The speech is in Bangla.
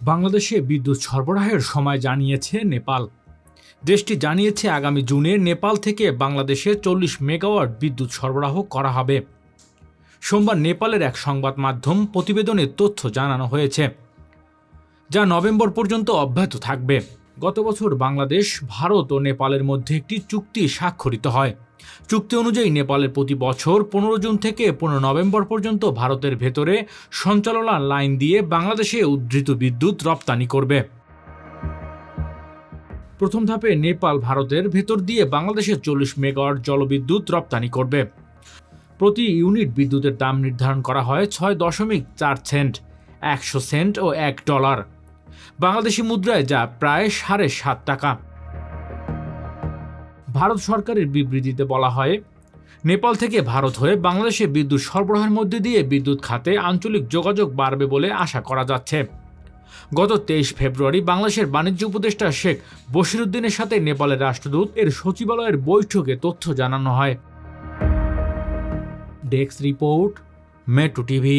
বাংলাদেশে বিদ্যুৎ সরবরাহের সময় জানিয়েছে নেপাল। দেশটি জানিয়েছে আগামী জুনে নেপাল থেকে বাংলাদেশে চল্লিশ মেগাওয়াট বিদ্যুৎ সরবরাহ করা হবে। সোমবার নেপালের এক সংবাদ মাধ্যম প্রতিবেদনে তথ্য জানানো হয়েছে, যা নভেম্বর পর্যন্ত অব্যাহত থাকবে। গত বছর বাংলাদেশ, ভারত ও নেপালের মধ্যে একটি চুক্তি স্বাক্ষরিত হয়। চুক্তি অনুযায়ী নেপালের প্রতি বছর পনেরো জুন থেকে পনেরো নভেম্বর পর্যন্ত ভারতের ভেতরে সঞ্চালনা লাইন দিয়ে বাংলাদেশে উদ্ধৃত বিদ্যুৎ রপ্তানি করবে। প্রথম ধাপে নেপাল ভারতের ভেতর দিয়ে বাংলাদেশে চল্লিশ মেগাওয়াট জলবিদ্যুৎ রপ্তানি করবে। প্রতি ইউনিট বিদ্যুতের দাম নির্ধারণ করা হয় ছয় দশমিক চার সেন্ট, একশো সেন্ট ও এক ডলার। বাংলাদেশি মুদ্রায় যা প্রায় সাড়ে সাত টাকা। ভারত সরকারের বিবৃতিতে বলা হয়, নেপাল থেকে ভারত হয়ে বাংলাদেশে বিদ্যুৎ সরবরাহের মধ্যে দিয়ে বিদ্যুৎ খাতে আঞ্চলিক যোগাযোগ বাড়বে বলে আশা করা যাচ্ছে। গত তেইশ ফেব্রুয়ারি বাংলাদেশের বাণিজ্য উপদেষ্টা শেখ বশিরুদ্দিনের সাথে নেপালের রাষ্ট্রদূত এর সচিবালয়ের বৈঠকে তথ্য জানানো হয়। Desk report, Metro TV.